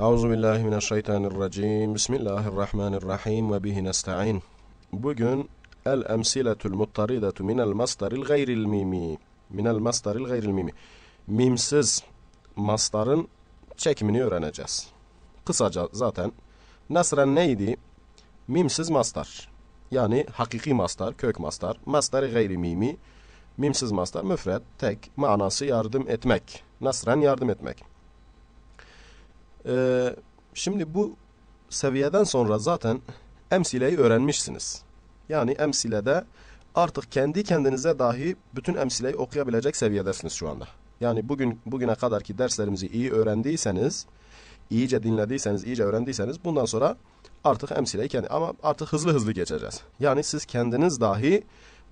Euzu billahi mineşşeytanirracim. Bismillahirrahmanirrahim ve bihi nestaîn. Bugün el emsiletul muttaridetu minel masdaril gayril mimi. Minel masdaril gayril mimi. Mimsiz mastarın çekimini öğreneceğiz. Kısaca zaten nasren neydi? Mimsiz mastar. Yani hakiki mastar, kök mastar. Mastarı gayri mimi. Mimsiz mastar müfred, tek, manası yardım etmek. Nasren yardım etmek. Ee, şimdi bu seviyeden sonra zaten emsileyi öğrenmişsiniz. Yani emsilede artık kendi kendinize dahi bütün emsileyi okuyabilecek seviyedesiniz şu anda. Yani bugün bugüne kadarki derslerimizi iyi öğrendiyseniz, iyice dinlediyseniz, iyice öğrendiyseniz bundan sonra artık emsileyi kendi ama artık hızlı hızlı geçeceğiz. Yani siz kendiniz dahi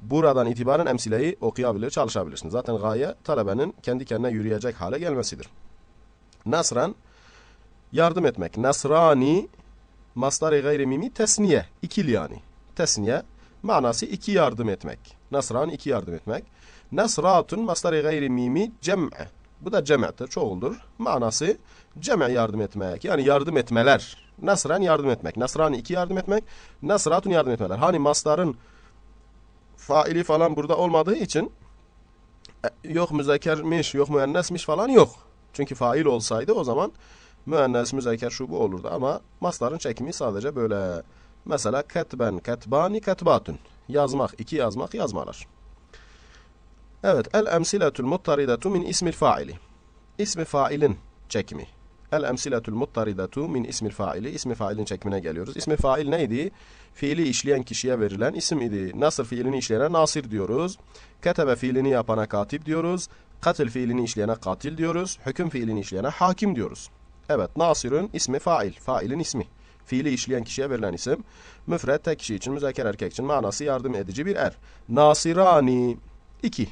buradan itibaren emsileyi okuyabilir, çalışabilirsiniz. Zaten gaye talebenin kendi kendine yürüyecek hale gelmesidir. Nasran yardım etmek. Nasrani mastar-ı gayri tesniye. ikili yani. Tesniye manası iki yardım etmek. Nasrani iki yardım etmek. Nasratun mastar-ı gayri cem'e. Bu da cem'tir, çoğuldur. Manası cem'e yardım etmek. Yani yardım etmeler. Nasran yardım etmek. Nasrani iki yardım etmek. Nasratun yardım etmeler. Hani mastarın faili falan burada olmadığı için e, yok müzekermiş, yok müennesmiş falan yok. Çünkü fail olsaydı o zaman müennes, müzeker şu bu olurdu ama mastarın çekimi sadece böyle. Mesela ketben, ketbani, ketbatun. Yazmak, iki yazmak, yazmalar. Evet, el emsiletul muttaridetu min ismil faili. İsmi failin çekimi. El emsiletul muttaridetu min ismil faili. İsmi failin çekimine geliyoruz. İsmi fail neydi? Fiili işleyen kişiye verilen isim idi. Nasır fiilini işleyene nasir diyoruz. Ketebe fiilini yapana katip diyoruz. Katil fiilini işleyene katil diyoruz. Hüküm fiilini işleyene hakim diyoruz. Evet, nasirün ismi fail. Failin ismi. Fiili işleyen kişiye verilen isim. Müfred tek kişi için, müzeker erkek için manası yardım edici bir er. Nasirani. iki.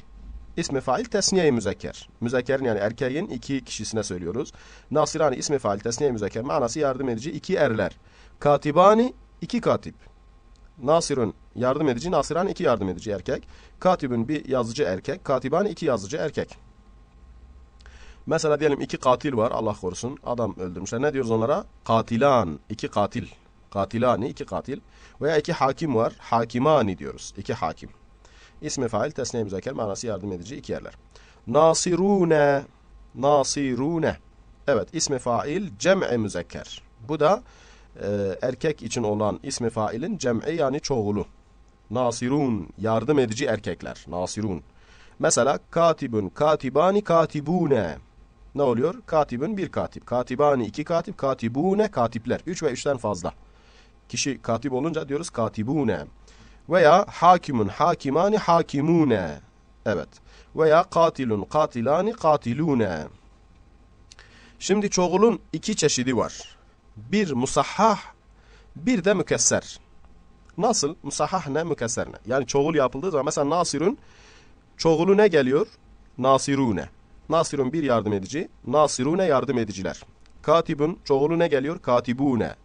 İsmi fail tesniye-i müzekker. Müzekkerin yani erkeğin iki kişisine söylüyoruz. Nasirani ismi fail tesniye-i müzekker manası yardım edici iki erler. Katibani iki katip. Nasirun yardım edici, Nasiran iki yardım edici erkek. Katibün bir yazıcı erkek, katibani iki yazıcı erkek. Mesela diyelim iki katil var Allah korusun adam öldürmüşler. Ne diyoruz onlara? Katilan, iki katil. Katilani, iki katil. Veya iki hakim var. Hakimani diyoruz. iki hakim. İsmi fail tesniye müzekker manası yardım edici iki yerler. Nasirune, nasirune. Evet ismi fail cem'i müzekker. Bu da e, erkek için olan ismi failin cem'i yani çoğulu. Nasirun yardım edici erkekler. Nasirun. Mesela katibun, katibani, katibune. Ne oluyor? Katibun bir katip. Katibani iki katip. Katibune katipler. Üç ve üçten fazla. Kişi katip olunca diyoruz katibune. Veya hakimun, hakimani, hakimune. Evet. Veya katilun, katilani, katilune. Şimdi çoğulun iki çeşidi var. Bir musahhah, bir de mükesser. Nasıl? Musahhah ne, mükesser ne? Yani çoğul yapıldığı zaman mesela nasirun, çoğulu ne geliyor? Nasirune. Nasirun bir yardım edici, nasirune yardım ediciler. Katibun çoğulu ne geliyor? Katibune.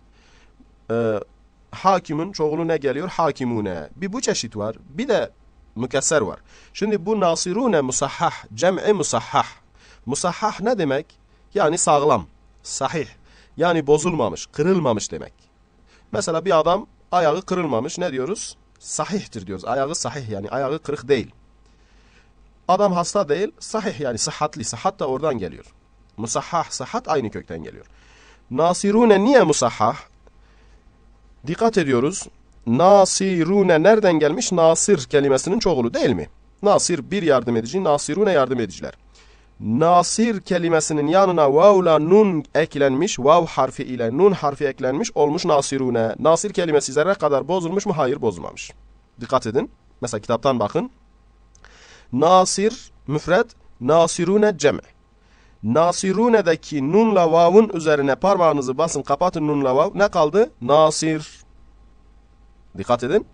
Ee, hakimin çoğulu ne geliyor? Hakimune. Bir bu çeşit var. Bir de mükesser var. Şimdi bu nasirune musahhah, cem'i musahhah. Musahhah ne demek? Yani sağlam, sahih. Yani bozulmamış, kırılmamış demek. Mesela bir adam ayağı kırılmamış ne diyoruz? Sahihtir diyoruz. Ayağı sahih yani ayağı kırık değil. Adam hasta değil, sahih yani sıhhatli. Sıhhat da oradan geliyor. Musahhah, sıhhat aynı kökten geliyor. Nasirune niye musahhah? Dikkat ediyoruz. Nasirune nereden gelmiş? Nasir kelimesinin çoğulu değil mi? Nasir bir yardım edici, nasirune yardım ediciler. Nasir kelimesinin yanına vavla nun eklenmiş, vav harfi ile nun harfi eklenmiş olmuş nasirune. Nasir kelimesi zerre kadar bozulmuş mu? Hayır bozulmamış. Dikkat edin. Mesela kitaptan bakın. Nasir müfred, nasirune cem. Nasirune'deki nunla vav'un üzerine parmağınızı basın kapatın nunla vav. Ne kaldı? Nasir. Dikkat edin.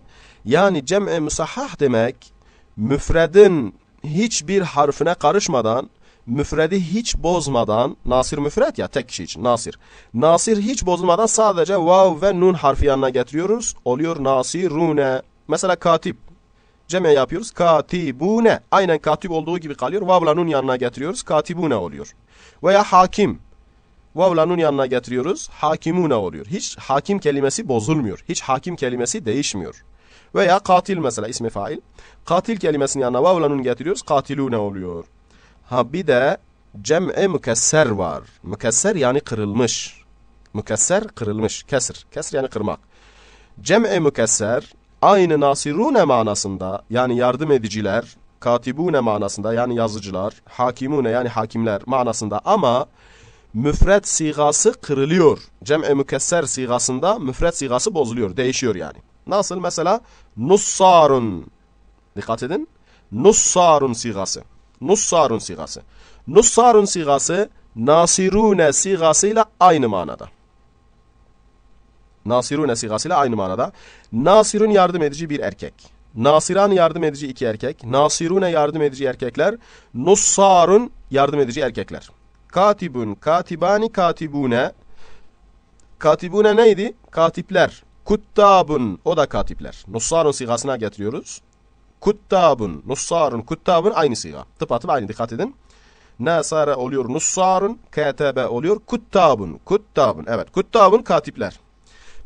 Yani cem'i musahhah demek müfredin hiçbir harfine karışmadan müfredi hiç bozmadan nasir müfred ya tek kişi için nasir. Nasir hiç bozulmadan sadece vav ve nun harfi yanına getiriyoruz. Oluyor nasirune. Mesela katip. Cem'e yapıyoruz. Katibune. Aynen katip olduğu gibi kalıyor. Vavla nun yanına getiriyoruz. Katibune oluyor. Veya hakim. Vavla nun yanına getiriyoruz. Hakimune oluyor. Hiç hakim kelimesi bozulmuyor. Hiç hakim kelimesi değişmiyor. Veya katil mesela ismi fail. Katil kelimesinin yanına vavla nun getiriyoruz. Katilune oluyor. Ha bir de cem'e mükesser var. Mükesser yani kırılmış. Mükesser kırılmış. Kesir. Kesir yani kırmak. Cem'e mükesser aynı nasirune manasında yani yardım ediciler, katibune manasında yani yazıcılar, hakimune yani hakimler manasında ama müfret sigası kırılıyor. Cem'e mükesser sigasında müfret sigası bozuluyor, değişiyor yani. Nasıl mesela nussarun. Dikkat edin. Nussarun sigası. Nussarun sigası. Nussarun sigası nasirune sigasıyla aynı manada. Nasirune sigasıyla aynı manada. Nasirun yardım edici bir erkek. Nasiran yardım edici iki erkek. Nasirune yardım edici erkekler. Nussarun yardım edici erkekler. Katibun, katibani, katibune. Katibune neydi? Katipler. Kuttabun, o da katipler. Nussarun sigasına getiriyoruz. Kuttabun, nussarun, kuttabun aynı siga. Tıpatıp aynı dikkat edin. Nasara oluyor nussarun, ketebe oluyor kuttabun, kuttabun. Evet, kuttabun katipler.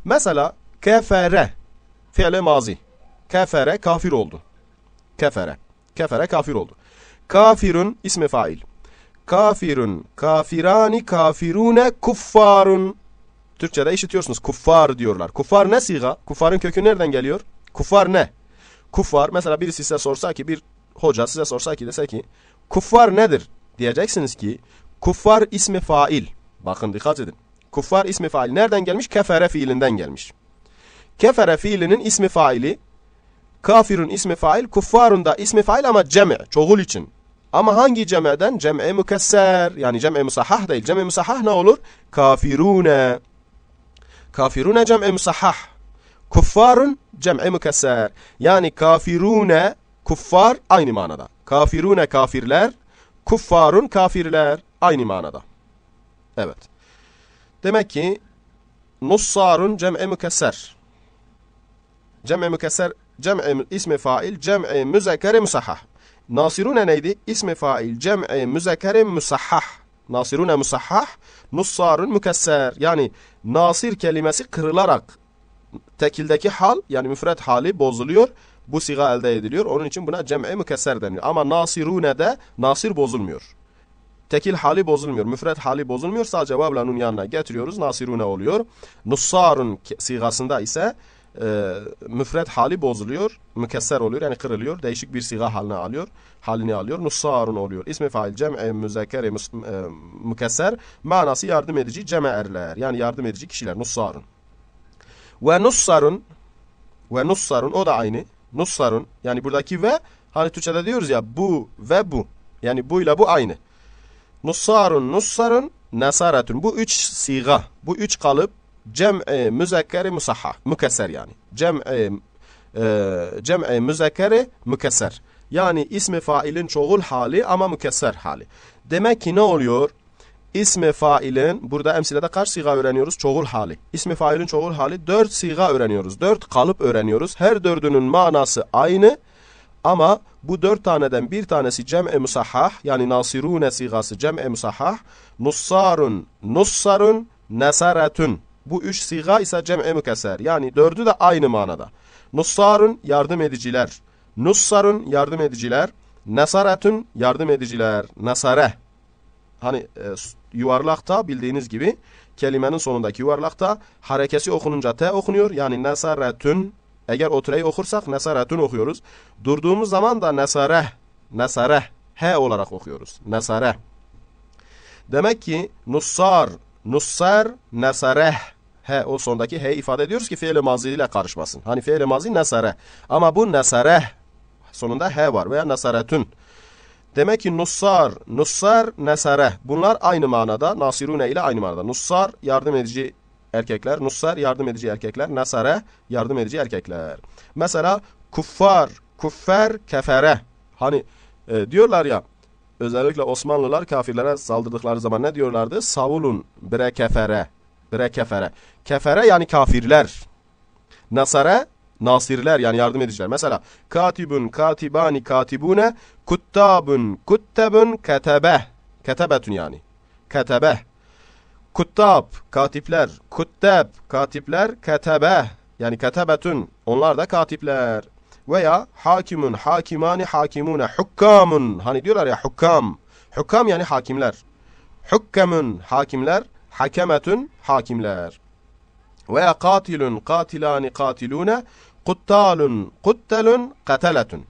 Mesela kefere fiili mazi. Kefere kafir oldu. Kefere. Kefere kafir oldu. Kafirun ismi fail. Kafirun, kafirani, kafirune, kuffarun. Türkçe'de işitiyorsunuz. Kuffar diyorlar. Kuffar ne siga? Kuffarın kökü nereden geliyor? Kuffar ne? Kuffar mesela birisi size sorsa ki bir hoca size sorsa ki dese ki kuffar nedir? Diyeceksiniz ki kuffar ismi fail. Bakın dikkat edin. Kuffar ismi fail nereden gelmiş? Kefere fiilinden gelmiş. Kefere fiilinin ismi faili kafirun ismi fail, kuffarun da ismi fail ama cem'i, çoğul için. Ama hangi cem'den? Cem'e mükesser. Yani cem'e musahhah değil. Cem'e musahhah ne olur? Kafirune. Kafirune cem'e musahhah. Kuffarun cem'e mükesser. Yani kafirune, kuffar aynı manada. Kafirune kafirler, kuffarun kafirler aynı manada. Evet. Demek ki nussarun cem'e mükesser. Cem'e mükesser, cem'e ismi fail, cem'e müzekkere musahhah. Nasirune neydi? İsmi fail, cem'e müzekkere musahhah. Nasirune musahhah, nussarun mükesser. Yani nasir kelimesi kırılarak tekildeki hal yani müfret hali bozuluyor. Bu siga elde ediliyor. Onun için buna cem'e mükesser deniyor. Ama nasirune de nasir bozulmuyor. Tekil hali bozulmuyor. Müfret hali bozulmuyor. Sadece vavlanun yanına getiriyoruz. Nasirune oluyor. Nussarun sigasında ise e, müfret hali bozuluyor. Mükesser oluyor. Yani kırılıyor. Değişik bir siga haline alıyor. Halini alıyor. Nussarun oluyor. İsmi fail cem'e müzekkere e, mükesser. Manası yardım edici cem'e erler. Yani yardım edici kişiler. Nussarun. Ve nussarun ve nussarun o da aynı. Nussarun yani buradaki ve hani Türkçe'de diyoruz ya bu ve bu. Yani bu ile bu aynı. Nussarun, nussarun, nasaratun. Bu üç siga, bu üç kalıp cem'i müzekkeri musahhah, mükesser yani. Cem'i e, cem'i müzekkeri mükesser. Yani ismi failin çoğul hali ama mükesser hali. Demek ki ne oluyor? İsmi failin, burada emsilede kaç siga öğreniyoruz? Çoğul hali. İsmi failin çoğul hali dört siga öğreniyoruz. Dört kalıp öğreniyoruz. Her dördünün manası aynı. Ama bu dört taneden bir tanesi cem'e musahhah yani nasirune sigası cem'e musahhah. Nussarun, nussarun, nesaretun. Bu üç siga ise cem'e mükesser. Yani dördü de aynı manada. Nussarun yardım ediciler. Nussarun yardım ediciler. Nesaretun yardım ediciler. Nesare. Hani e, yuvarlakta bildiğiniz gibi kelimenin sonundaki yuvarlakta harekesi okununca T okunuyor. Yani nesaretun eğer otureyi okursak nesaretun okuyoruz. Durduğumuz zaman da nesareh, nesareh, he olarak okuyoruz. Nesareh. Demek ki nussar, nussar, nesareh. He o sondaki he ifade ediyoruz ki fiil mazi ile karışmasın. Hani fiil mazi nesare. Ama bu nesareh sonunda he var veya nesaretun. Demek ki nussar, nussar, nesare. Bunlar aynı manada. Nasirune ile aynı manada. Nussar yardım edici erkekler. Nussar yardım edici erkekler. Nesare yardım edici erkekler. Mesela kuffar, kuffer, kefere. Hani e, diyorlar ya özellikle Osmanlılar kafirlere saldırdıkları zaman ne diyorlardı? Savulun bre kefere. Bre kefere. Kefere yani kafirler. Nasare nasirler yani yardım ediciler. Mesela katibun, katibani, katibune, kuttabun, kuttabun, ketebe. Ketebetun yani. Ketebe. Kuttab, katipler. Kuttab, katipler. Ketebe, yani ketebetün. Onlar da katipler. Veya hakimun, hakimani, hakimune. Hukkamun, hani diyorlar ya hukkam. Hukkam yani hakimler. Hukkamun, hakimler. Hakemetün, hakimler. Veya katilun, katilani, katilune. Kuttalun, kuttelun, kateletün.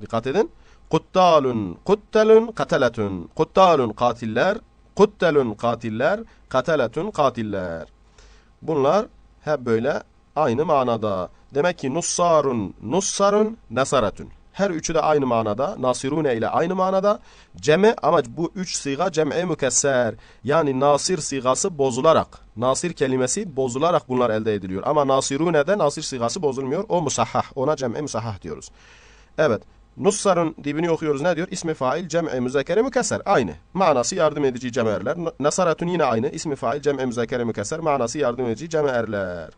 Dikkat edin. Kuttalun, kuttelun, kateletün. Kuttalun, katiller. Kuttelun, katiller. Kateletün, katiller. Bunlar hep böyle aynı manada. Demek ki nussarun, nussarun, nasaretün. Her üçü de aynı manada. Nasirune ile aynı manada. Ceme ama bu üç siga cem'e mükesser. Yani nasir sigası bozularak. Nasir kelimesi bozularak bunlar elde ediliyor. Ama nasirune'de nasir sigası bozulmuyor. O musahhah. Ona cem'e musahhah diyoruz. Evet. Nussar'ın dibini okuyoruz. Ne diyor? İsmi fail cem'e müzekere mükesser. Aynı. Manası yardım edici cem'erler. Nasaratun yine aynı. İsmi fail cem'e müzekere mükesser. Manası yardım edici cem'erler.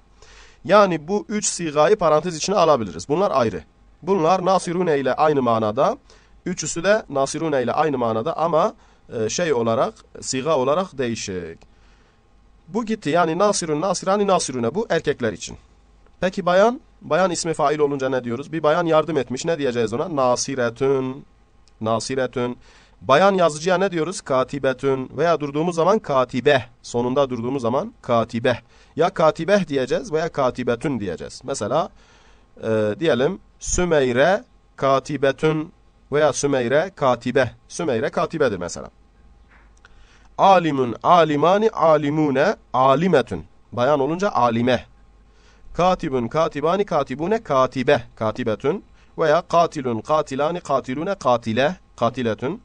Yani bu üç sigayı parantez içine alabiliriz. Bunlar ayrı. Bunlar nasirune ile aynı manada. Üçüsü de nasirune ile aynı manada ama e, şey olarak, siga olarak değişik. Bu gitti. Yani nasirun, nasirani, nasirune. Bu erkekler için. Peki bayan? Bayan ismi fail olunca ne diyoruz? Bir bayan yardım etmiş. Ne diyeceğiz ona? Nasiretün. Nasiretün. Bayan yazıcıya ne diyoruz? Katibetün. Veya durduğumuz zaman katibe. Sonunda durduğumuz zaman katibe. Ya katibeh diyeceğiz veya katibetün diyeceğiz. Mesela e, diyelim Sümeyre katibetün veya Sümeyre katibe. Sümeyre katibedir mesela. Alimun, alimani, alimune, alimetün. Bayan olunca alime. Katibun, katibani, katibune, katibe, katibetün. Veya katilun, katilani, katilune, katile, katiletün.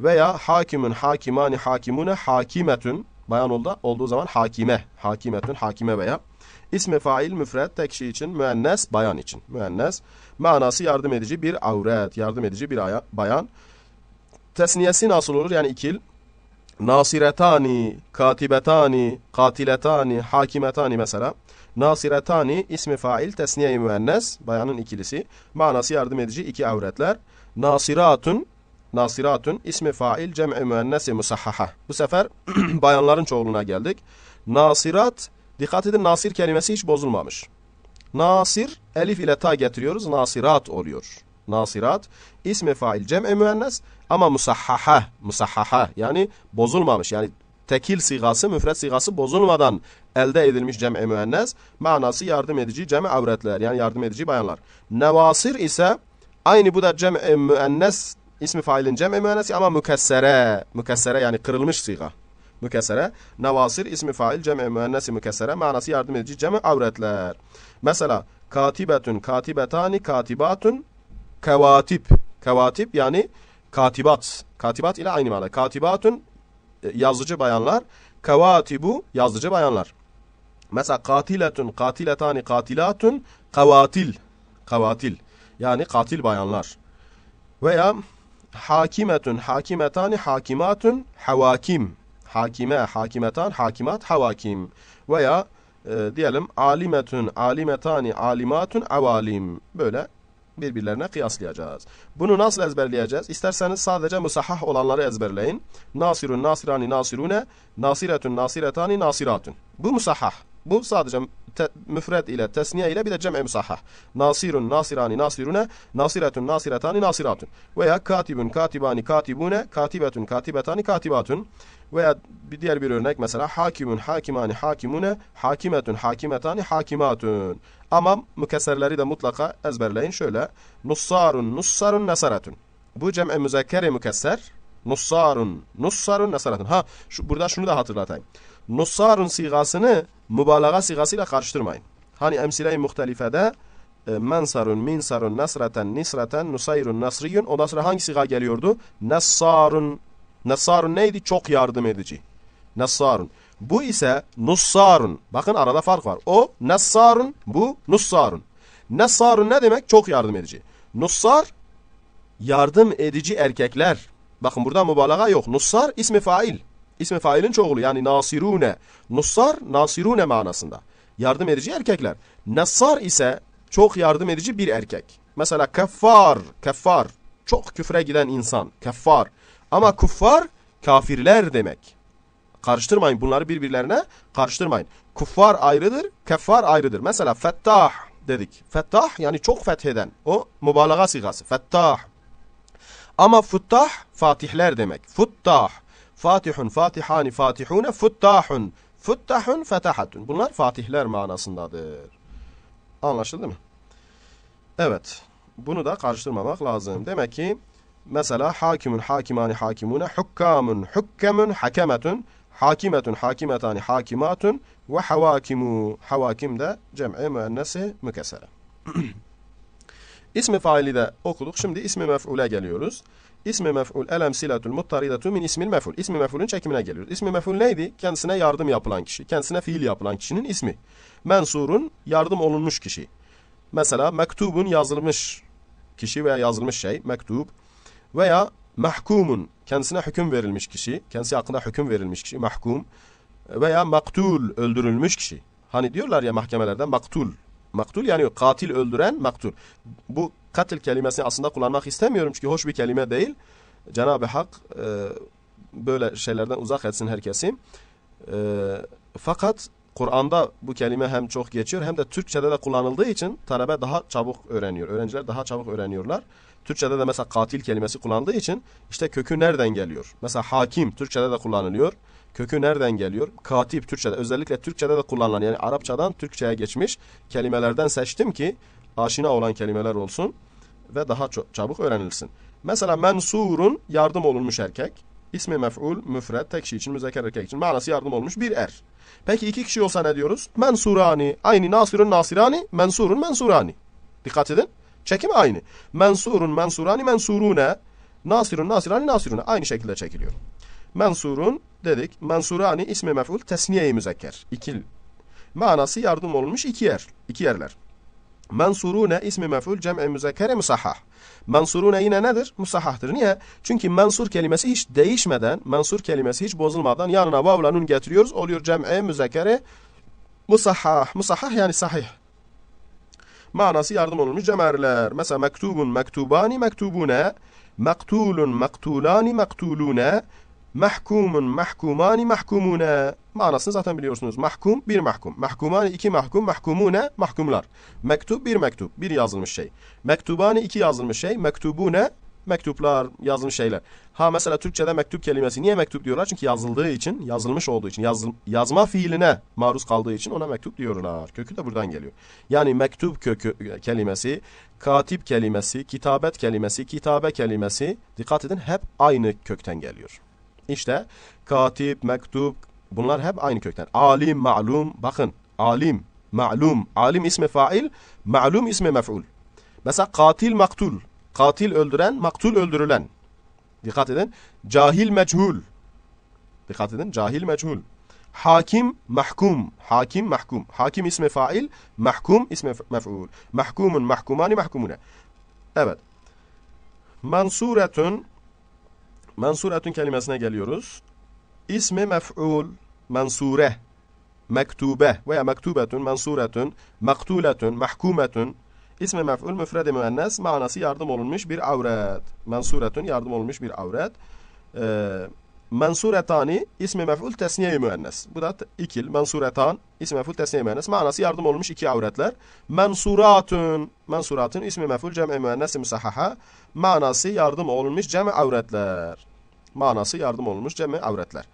Veya hakimun, hakimani, hakimune, hakimetün. Bayan oldu, olduğu zaman hakime, hakimetün, hakime veya. İsmi fail müfred tek kişi için, müennes bayan için. Müennes manası yardım edici bir avret, yardım edici bir aya, bayan. Tesniyesi nasıl olur? Yani ikil. Nasiretani, katibetani, katiletani, hakimetani mesela. Nasiretani ismi fail tesniye-i müennes bayanın ikilisi. Manası yardım edici iki avretler. Nasiratun Nasiratun ismi fail cem'i müennesi musahhaha. Bu sefer bayanların çoğuluna geldik. Nasirat dikkat edin nasir kelimesi hiç bozulmamış. Nasir elif ile ta getiriyoruz. Nasirat oluyor. Nasirat ismi fail cem'i müennes ama musahhaha musahhaha yani bozulmamış. Yani tekil sigası, müfret sigası bozulmadan elde edilmiş cem'i müennes. Manası yardım edici cem'i avretler yani yardım edici bayanlar. Nevasir ise aynı bu da cem'i müennes ismi failin cem'i müennesi ama mükessere. Mükessere yani kırılmış siga. Mükessere. Nevasir ismi fail cem'i müennesi mükessere. Manası yardım edici cem'i avretler. Mesela katibetun, katibetani, katibatun, kevatip. Kevatip yani katibat. Katibat ile aynı mana. Katibatun yazıcı bayanlar. Kevatibu yazıcı bayanlar. Mesela katiletun, katiletani, katilatun, kavatil. Kavatil. Yani katil bayanlar. Veya hakimetun, hakimetani, hakimatun, havakim. Hakime, hakimetan, hakimat, havakim. Veya e, diyelim alimetun, alimetani, alimatun, avalim. Böyle birbirlerine kıyaslayacağız. Bunu nasıl ezberleyeceğiz? İsterseniz sadece musahhah olanları ezberleyin. Nasirun, nasirani, nasirune, nasiretun, nasiretani, nasiratun. Bu musahhah. Bu sadece te, müfred ile, tesniye ile bir de cem'i musahhah. Nasirun, nasirani, nasirune, nasiretun, nasiretani, nasiratun. Veya katibun, katibani, katibune, katibetun, katibetani, katibatun. Veya bir diğer bir örnek mesela hakimun, hakimani, hakimune, hakimetun, hakimetani, hakimatun. Ama mükesserleri de mutlaka ezberleyin şöyle. Nussarun, nussarun, nesaretun. Bu cem'i müzekkeri mükesser. Nussarun, nussarun, nesaretun. Ha şu, burada şunu da hatırlatayım. Nussarun sigasını mübalağa sigasıyla karıştırmayın. Hani emsile-i muhtelifede mensarun, minsarun, nesreten, nisreten, nusayrun, nasriyun. Ondan sonra hangi siga geliyordu? Nessarun. Nessarun neydi? Çok yardım edici. Nessarun. Bu ise nussarun. Bakın arada fark var. O nessarun, bu nussarun. Nessarun ne demek? Çok yardım edici. Nussar yardım edici erkekler. Bakın burada mübalağa yok. Nussar ismi fail. İsmi failin çoğulu yani nasirune. Nussar nasirune manasında. Yardım edici erkekler. Nessar ise çok yardım edici bir erkek. Mesela keffar, keffar. Çok küfre giden insan. Keffar. Ama kuffar kafirler demek. Karıştırmayın bunları birbirlerine karıştırmayın. Kuffar ayrıdır, keffar ayrıdır. Mesela fettah dedik. Fettah yani çok fetheden. O mübalağa sigası. Fettah. Ama futtah fatihler demek. Futtah. Fatihun, fatihani, fatihune, futtahun. Futtahun, fetahatun. Bunlar fatihler manasındadır. Anlaşıldı mı? Evet. Bunu da karıştırmamak lazım. Demek ki mesela hakimun, hakimani, hakimune, hukkamun, hukkemun, hakemetun, hakimetun, hakimetani, hakimatun ve havakimu. Havakim de cem'i müennesi mükessere. İsmi faili de okuduk. Şimdi ismi mef'ule geliyoruz. İsmi mef'ul el emsiletul muttaridetu min ismil mef'ul. İsmi mef'ulün çekimine geliyoruz. İsmi mef'ul neydi? Kendisine yardım yapılan kişi. Kendisine fiil yapılan kişinin ismi. Mensurun yardım olunmuş kişi. Mesela mektubun yazılmış kişi veya yazılmış şey, mektub. Veya mahkumun kendisine hüküm verilmiş kişi, kendisi hakkında hüküm verilmiş kişi, mahkum. Veya maktul öldürülmüş kişi. Hani diyorlar ya mahkemelerde maktul. Maktul yani katil öldüren maktul. Bu katil kelimesini aslında kullanmak istemiyorum çünkü hoş bir kelime değil. Cenab-ı Hak e, böyle şeylerden uzak etsin herkesi. E, fakat Kur'an'da bu kelime hem çok geçiyor hem de Türkçe'de de kullanıldığı için talebe daha çabuk öğreniyor. Öğrenciler daha çabuk öğreniyorlar. Türkçe'de de mesela katil kelimesi kullanıldığı için işte kökü nereden geliyor? Mesela hakim Türkçe'de de kullanılıyor. Kökü nereden geliyor? Katip Türkçe'de özellikle Türkçe'de de kullanılan yani Arapçadan Türkçe'ye geçmiş kelimelerden seçtim ki aşina olan kelimeler olsun ve daha çabuk öğrenilsin. Mesela mensurun yardım olunmuş erkek. İsmi mef'ul, müfred, tek kişi için, müzekker erkek için. Manası yardım olmuş bir er. Peki iki kişi olsa ne diyoruz? Mensurani. Aynı nasirun nasirani, mensurun mensurani. Dikkat edin. Çekim aynı. Mensurun mensurani, mensurune. Nasirun nasirani, nasirune. Aynı şekilde çekiliyor. Mensurun dedik. Mensurani ismi mef'ul tesniye-i müzekker. İkil. Manası yardım olmuş iki yer. iki yerler. Mensurune ismi mef'ul cem'i müzekkere musahhah. Mensurune yine nedir? Musahhahtır. Niye? Çünkü mensur kelimesi hiç değişmeden, mensur kelimesi hiç bozulmadan yanına vavla nun getiriyoruz. Oluyor cem'i müzekkere musahhah. Musahhah yani sahih. Manası yardım olunmuş cem'erler. Mesela mektubun mektubani mektubune, mektulun mektulani mektulune, Mahkumun mahkumani mahkumune. Manasını zaten biliyorsunuz. Mahkum bir mahkum. Mahkumani iki mahkum. Mahkumune mahkumlar. Mektup bir mektup. Bir yazılmış şey. Mektubani iki yazılmış şey. Mektubune mektuplar yazılmış şeyler. Ha mesela Türkçe'de mektup kelimesi niye mektup diyorlar? Çünkü yazıldığı için, yazılmış olduğu için, yazıl, yazma fiiline maruz kaldığı için ona mektup diyorlar. Kökü de buradan geliyor. Yani mektup kökü kelimesi, katip kelimesi, kitabet kelimesi, kitabe kelimesi dikkat edin hep aynı kökten geliyor. İşte katip, mektup bunlar hep aynı kökten. Alim, ma'lum bakın alim, ma'lum. Alim ismi fail, ma'lum ismi mef'ul. Mesela katil maktul. Katil öldüren, maktul öldürülen. Dikkat edin. Cahil meçhul. Dikkat edin. Cahil meçhul. Hakim mahkum. Hakim mahkum. Hakim ismi fail, mahkum ismi mef'ul. Mahkumun mahkumani mahkumune. Evet. Mansuretun Mensuretun kelimesine geliyoruz. İsmi mef'ul, mensure, mektube veya mektubetun, mensuretun, maktuletun, mahkumetun. İsmi mef'ul müfredi müennes, manası yardım olunmuş bir avret. Mensuretun yardım olunmuş bir avret. Ee, mensuretani ismi mef'ul tesniye müennes. Bu da ikil, mensuretan ismi mef'ul tesniye müennes. Manası yardım olunmuş iki avretler. Mensuratun, mensuratun ismi mef'ul cem'i müennes müsahaha. Manası yardım olunmuş cem'i avretler. Manası yardım olunmuş cem'i avretler.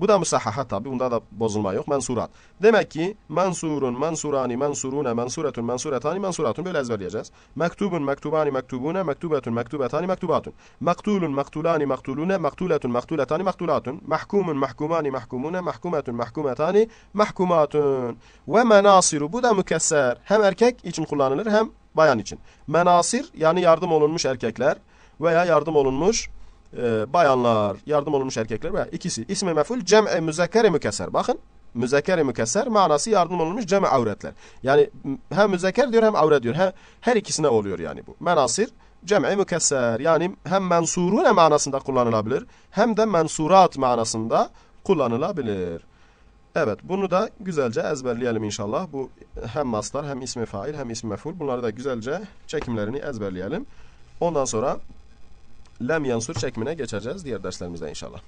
Bu da musahhaha tabi. Bunda da bozulma yok. Mensurat. Demek ki mensurun, mensurani, mensurune, mensuretun, mensuretani, mensuratun böyle ezberleyeceğiz. Mektubun, mektubani, mektubune, mektubetun, mektubetani, mektubatun. Mektulun, mektulani, mektulune, mektuletun, mektuletani, mektulatun. Mahkumun, mahkumani, mahkumune, mahkumetun, mahkumetani, mahkumatun. Ve menasiru. Bu da mükesser. Hem erkek için kullanılır hem bayan için. Menasir yani yardım olunmuş erkekler veya yardım olunmuş e, bayanlar, yardım olunmuş erkekler veya ikisi. İsmi meful cem'e müzekkere mükesser. Bakın müzekkere mükesser manası yardım olunmuş cem'e avretler. Yani hem müzekker diyor hem avret diyor. Hem, her ikisine oluyor yani bu. Menasir cem'i mükesser. Yani hem mensurune manasında kullanılabilir hem de mensurat manasında kullanılabilir. Evet bunu da güzelce ezberleyelim inşallah. Bu hem mastar hem ismi fail hem ismi meful. Bunları da güzelce çekimlerini ezberleyelim. Ondan sonra lem yansur çekimine geçeceğiz diğer derslerimizde inşallah.